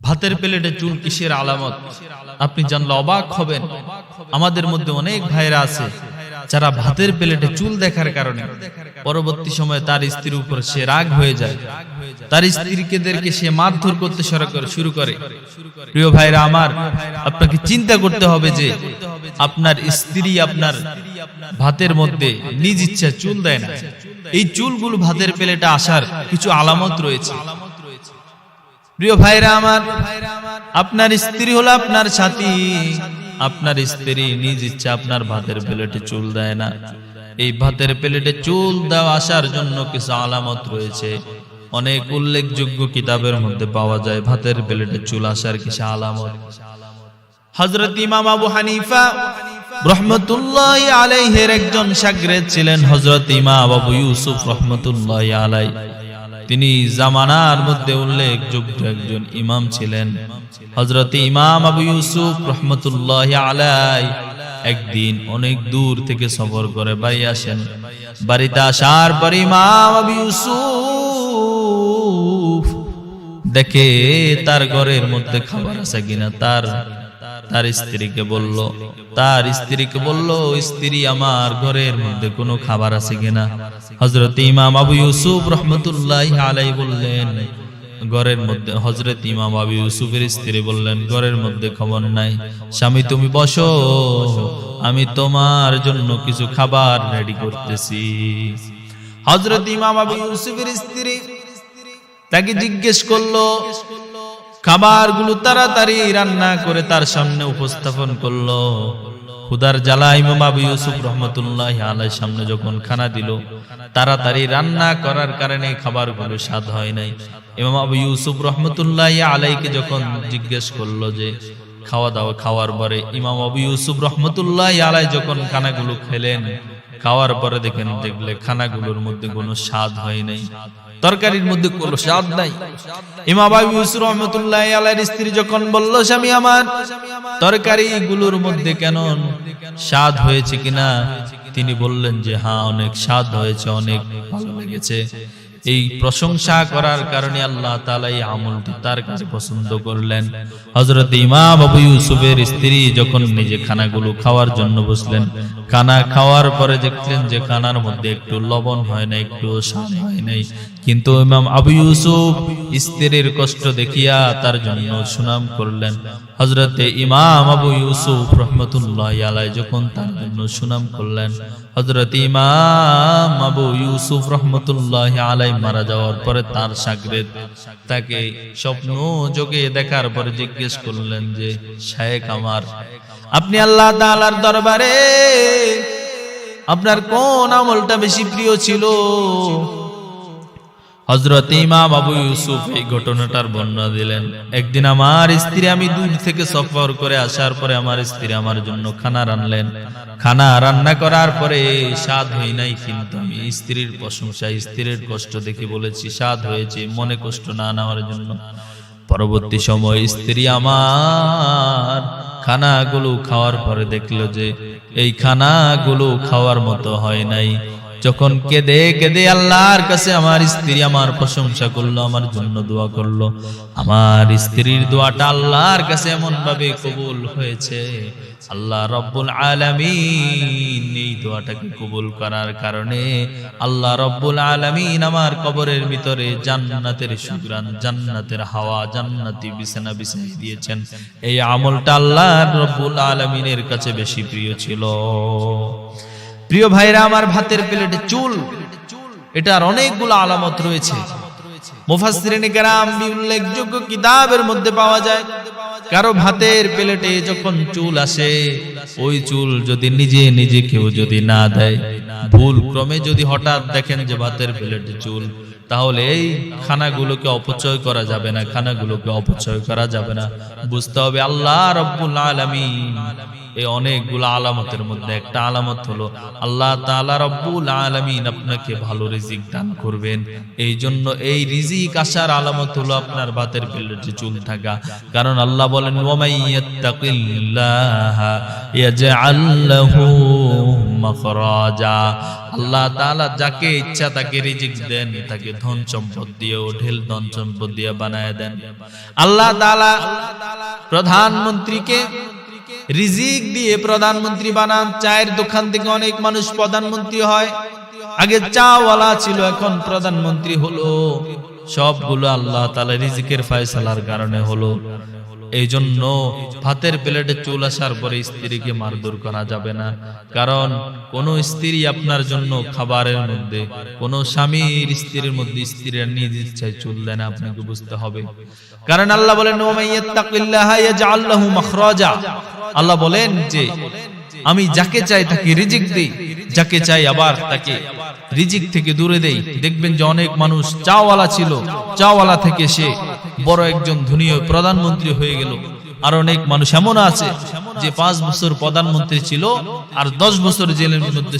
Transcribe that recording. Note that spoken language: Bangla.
ভাতের প্লেটে চুল কিসের আলামত? আপনি জানলে অবাক হবেন। আমাদের মধ্যে অনেক ভাইরা আছে, যারা ভাতের প্লেটে চুল দেখার কারণে পরবর্তী সময়ে তার স্ত্রীর উপর সে রাগ হয়ে যায়। তার স্ত্রীকেদেরকে সে মারধর করতে শুরু করে প্রিয় ভাইরা আমার, আপনাকে চিন্তা করতে হবে যে আপনার স্ত্রী আপনার ভাতের মধ্যে নিজ ইচ্ছা চুল দেয় না। এই চুলগুলো ভাতের প্লেটে আসার কিছু আলামত রয়েছে। প্রিয় ভাইরা আমার, আপনার স্ত্রী হলো আপনার সাথী। আপনার স্ত্রী নিজ ইচ্ছা আপনার ভাতের প্লেটে চুল দেয় না। এই ভাতের প্লেটে চুল দেওয়া আসার জন্য কিছু আলামত রয়েছে। অনেক উল্লেখযোগ্য কিতাবের মধ্যে পাওয়া যায়, ভাতের প্লেটে চুল আসার কিছু আলামত। হজরত ইমাম আবু হানিফা রহমতুল্লাহ আলাইহের একজন সাগরেদ ছিলেন হজরত ইমাম আবু ইউসুফ রহমতুল্লাহ আলাই। তিনি জামানার মধ্যে উল্লেখযোগ্য একজন ইমাম ছিলেন। হজরত ইমাম আবু ইউসুফ রহমতুল্লাহ আলাই একদিন অনেক দূর থেকে সফর করে বাড়ি আসেন। বাড়িতে আসার পর ইমাম আবু ইউসুফ দেখে তার ঘরের মধ্যে খাবার আছে কিনা, তার তার স্ত্রীকে বলল, তার স্ত্রীকে বলল, স্ত্রী আমার ঘরের মধ্যে কোনো খাবার আছে কিনা? হজরত ইমাম আবু ইউসুফ রহমতুল্লাহ আলাই বললেন, ঘরের মধ্যে হজরত ইমাম আবু ইউসুফের স্ত্রী বললেন, ঘরের মধ্যে খবর নাই। স্বামী, তুমি বসো। আমি তোমার জন্য কিছু খাবার রেডি করতেছি। হজরত ইমাম আবু ইউসুফের স্ত্রী তাকে জিজ্ঞেস করল খাবারগুলো তাড়াতাড়ি রান্না করে তার সামনে উপস্থাপন করল। খুদার জ্বালা ইমাম আবু ইউসুফ রহমতুল্লাহ আলাই সামনে যখন খানা দিল, তাড়াতাড়ি রান্না করার কারণে খাবারগুলো স্বাদ হয় নাই। ইমাম আবু ইউসুফ রহমতুল্লাহ আলাইকে যখন জিজ্ঞেস করল যে, খাওয়া দাওয়া খাওয়ার পরে? ইমাম আবু ইউসুফ রহমতুল্লাহ আলাই যখন খানাগুলো খেলেন, খাওয়ার পরে দেখেন দেখলে খানাগুলোর মধ্যে কোনো স্বাদ হয় নাই। তরকারির মধ্যে কোনো স্বাদ নাই। রহমতুল্লাহ স্ত্রী যখন বলল, স্বামী আমার তরকারি গুলোর মধ্যে কেন স্বাদ হয়েছে কিনা? তিনি বললেন যে হ্যাঁ অনেক স্বাদ হয়েছে, অনেক ভালো লেগেছে। এই প্রশংসা করার কারণে আল্লাহ তাআলা এই আমলটি তার কাছে পছন্দ করলেন। হযরত ইমাম আবু ইউসুফের স্ত্রী যখন নিজে খানাগুলো খাওয়ার জন্য বসলেন, খানা খাওয়ার পরে দেখলেন যে, খানার মধ্যে একটু লবণ হয় না, একটু স্বাদ হয় নাই। কিন্তু ইমাম আবু ইউসুফ স্ত্রীর কষ্ট দেখিয়া তার জন্য সুনাম করলেন। হজরতে ইমাম আবু ইউসুফ রহমতুল্লাহ আলাই যখন তার জন্য সুনাম করলেন হজরত ইমাম আবু ইউসুফ রহমতুল্লাহ আলাই মারা যাওয়ার পরে তার সাগরেদ তাকে স্বপ্ন যোগে দেখার পরে জিজ্ঞেস করলেন যে শায়েক আমার, আপনি আল্লাহ তাআলার দরবারে আপনার কোন আমলটা বেশি প্রিয় ছিল? হজরত ইমাম আবু ইউসুফ এই ঘটনাটার বর্ণনা দিলেন। একদিন আমার স্ত্রী আমি দূর থেকে সফর করে আসার পরে আমার স্ত্রী আমার জন্য খানা রানলেন। খানা রান্না করার পরে স্বাদ হয় নাই, কিন্তু আমি স্ত্রীর প্রশংসা স্ত্রীর কষ্ট দেখে বলেছি, স্বাদ হয়েছে, মনে কষ্ট না নেওয়ার জন্য। পরবর্তী সময় স্ত্রী আমার খানাগুলো খাওয়ার পরে দেখল যে, এই খানাগুলো খাওয়ার মতো হয় নাই। যখন কেঁদে কেঁদে আল্লাহর কাছে আমার স্ত্রী আমার প্রশংসা করল, আমার জন্য দোয়া করল, আমার স্ত্রীর দোয়াটা আল্লাহর কাছে এমন ভাবে কবুল হয়েছে। আল্লাহ রব্বুল আলামিন এই দোয়াটাকে কবুল করার কারণে আল্লাহ রব্বুল আলামিন আমার কবরের ভিতরে জান্নাতের সুগ্রান জান্নাতের হাওয়া, জান্নাতি বিছানা বিছাই দিয়েছেন। এই আমলটা আল্লাহ রব্বুল আলামিনের কাছে বেশি প্রিয় ছিল। প্রিয় ভাইরা, আমার ভাতের প্লেটে চুল। এটার অনেকগুলো আলামত রয়েছে। মুফাসসিরিন কেরাম উল্লেখযোগ্য কিতাবের মধ্যে পাওয়া যায়। কারও ভাতের প্লেটে যখন চুল আসে, ওই চুল যদি নিজে নিজে কেউ যদি না দেয়, ভুল ক্রমে যদি হঠাৎ দেখেন যে ভাতের চুল, তাহলে এই খানাগুলোকে অপচয় করা যাবে না, খানাগুলোকে অপচয় করা যাবে না। বুঝতে হবে আল্লাহ রব্বুল আলামিন। এই অনেকগুলো আলামতের মধ্যে একটা আলামত হলো, আল্লাহ তাআলা রব্বুল আলামিন আপনাকে ভালো রিজিক দান করবেন। এই জন্য এই রিজিক আসার আলামত হলো আপনার বাতের প্লেটে চুল থাকা। কারণ আল্লাহ বলেন আল্লাহ তাআলা যাকে ইচ্ছা তাকে রিজিক দেন, তাকে ধন সম্পদ দিয়ে ঢেল ধন সম্পদ দিয়ে বানায় দেন। আল্লাহ তাআলা প্রধানমন্ত্রীকে রিজিক দিয়ে প্রধানমন্ত্রী বানান, চায়ের দোকান থেকে অনেক মানুষ প্রধানমন্ত্রী হয়। আগে চাওয়ালা ছিল, এখন প্রধানমন্ত্রী হলো। সবগুলো আল্লাহ তালা রিজিকের ফয়সালার কারণে হলো। এই জন্য ভাতের প্লেটে চুল আসার পরে স্ত্রীকে মারধর করা যাবে না। কারণ কোন স্ত্রী আপনার জন্য খাবারের মধ্যে, কোন স্বামীর স্ত্রীর মধ্যে স্ত্রীরা নিজ ইচ্ছায় চুল দেয় না, আপনাকে বুঝতে হবে। কারণ আল্লাহ বলেন আল্লাহ বলেন যে, আমি যাকে চাই তাকে রিজিক দিই, যাকে চাই আবার তাকে রিজিক থেকে দূরে দেই। দেখবেন যে অনেক মানুষ চাওয়ালা ছিল, চাওয়ালা থেকে সে বড় একজন ধনী প্রধানমন্ত্রী হয়ে গেল। আর অনেক মানুষ এমন আছে যে পাঁচ বছর প্রধানমন্ত্রী ছিল আর দশ বছর জেলের মধ্যে